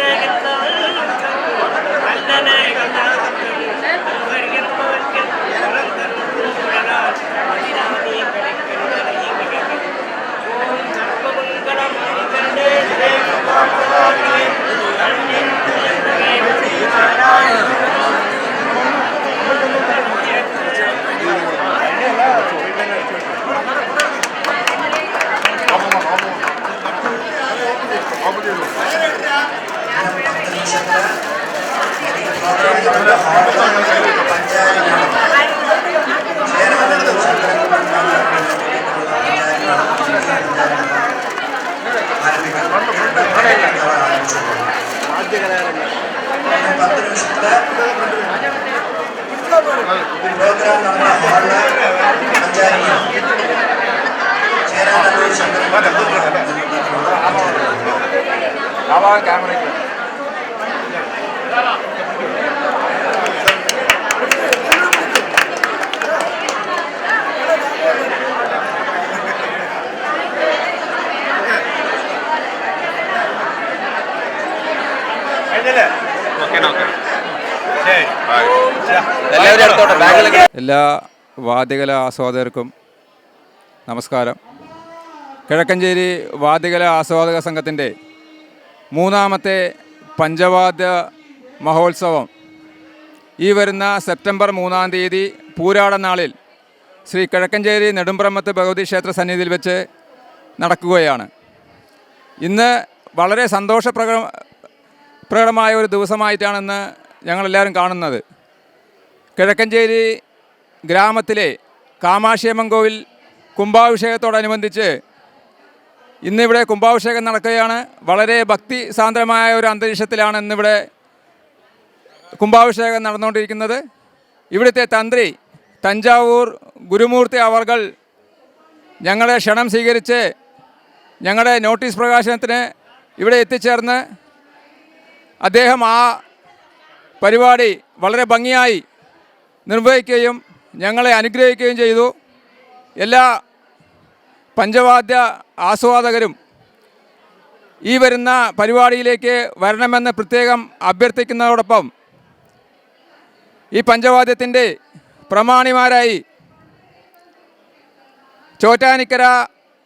there and பத்து நிமிஷத்துல program நம்ம ஹால்ல பஞ்சாயம் சேராதூர் கேமரா എല്ലാ വാദ്യകല ആസ്വാദകർക്കും നമസ്കാരം. കിഴക്കഞ്ചേരി വാദ്യകല ആസ്വാദക സംഘത്തിന്റെ മൂന്നാമത്തെ പഞ്ചവാദ്യ മഹോത്സവം ഈ വരുന്ന സെപ്റ്റംബർ മൂന്നാം തീയതി പൂരാടനാളിൽ ശ്രീ കിഴക്കഞ്ചേരി നെടുമ്പ്രമത്ത് ഭഗവതി ക്ഷേത്ര സന്നിധിയിൽ വെച്ച് നടക്കുകയാണ്. ഇന്ന് വളരെ സന്തോഷപ്രക പ്രകടമായ ഒരു ദിവസമായിട്ടാണെന്ന് ഞങ്ങളെല്ലാവരും കാണുന്നത്. കിഴക്കഞ്ചേരി ഗ്രാമത്തിലെ കാമാക്ഷേമം കോവിൽ കുംഭാഭിഷേകത്തോടനുബന്ധിച്ച് ഇന്നിവിടെ കുംഭാഭിഷേകം നടക്കുകയാണ്. വളരെ ഭക്തി സാന്ദ്രമായ ഒരു അന്തരീക്ഷത്തിലാണ് ഇന്നിവിടെ കുംഭാഭിഷേകം നടന്നുകൊണ്ടിരിക്കുന്നത്. ഇവിടുത്തെ തന്ത്രി തഞ്ചാവൂർ ഗുരുമൂർത്തി അവർകൾ ഞങ്ങളെ ക്ഷണം സ്വീകരിച്ച് ഞങ്ങളുടെ നോട്ടീസ് പ്രകാശനത്തിന് ഇവിടെ എത്തിച്ചേർന്ന് അദ്ദേഹം ആ പരിപാടി വളരെ ഭംഗിയായി നിർവഹിക്കുകയും ഞങ്ങളെ അനുഗ്രഹിക്കുകയും ചെയ്തു. എല്ലാ പഞ്ചവാദ്യ ആസ്വാദകരും ഈ വരുന്ന പരിപാടിയിലേക്ക് വരണമെന്ന് പ്രത്യേകം അഭ്യർത്ഥിക്കുന്നതോടൊപ്പം ഈ പഞ്ചവാദ്യത്തിന്റെ പ്രമാണിമാരായി ചോറ്റാനിക്കര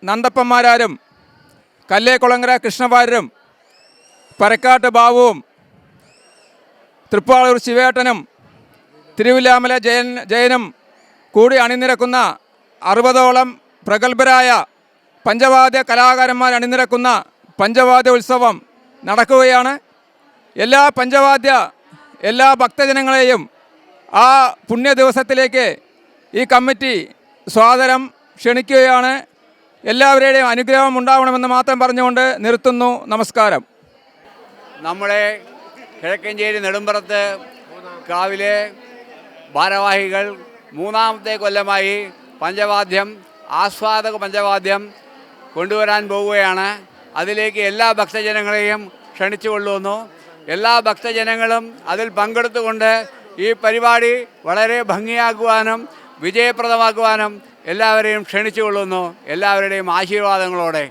നന്ദപ്പന്മാരാരും കല്ലേക്കുളങ്ങര കൃഷ്ണവാര്യരും പരക്കാട്ട് ബാബുവും തൃപ്പാളൂർ ശിവേട്ടനും തിരുവില്ലാമല ജയൻ ജയനും കൂടി അണിനിരക്കുന്ന അറുപതോളം പ്രഗത്ഭരായ പഞ്ചവാദ്യ കലാകാരന്മാർ അണിനിരക്കുന്ന പഞ്ചവാദ്യ ഉത്സവം നടക്കുകയാണ്. എല്ലാ പഞ്ചവാദ്യ എല്ലാ ഭക്തജനങ്ങളെയും ആ പുണ്യ ദിവസത്തിലേക്ക് ഈ കമ്മിറ്റി സ്വാതരം ക്ഷണിക്കുകയാണ്. എല്ലാവരുടെയും അനുഗ്രഹം ഉണ്ടാവണമെന്ന് മാത്രം പറഞ്ഞുകൊണ്ട് നിർത്തുന്നു. നമസ്കാരം. നമ്മുടെ കിഴക്കഞ്ചേരി നെടുമ്പറത്ത് കാവിലെ ഭാരവാഹികൾ മൂന്നാമത്തെ കൊല്ലമായി പഞ്ചവാദ്യം ആസ്വാദക പഞ്ചവാദ്യം കൊണ്ടുവരാൻ പോവുകയാണ്. അതിലേക്ക് എല്ലാ ഭക്തജനങ്ങളെയും ക്ഷണിച്ചു കൊള്ളുന്നു. എല്ലാ ഭക്തജനങ്ങളും അതിൽ പങ്കെടുത്തുകൊണ്ട് ഈ പരിപാടി വളരെ ഭംഗിയാക്കുവാനും വിജയപ്രദമാക്കുവാനും എല്ലാവരെയും ക്ഷണിച്ചു കൊള്ളുന്നു. എല്ലാവരുടെയും ആശീർവാദങ്ങളോടെ.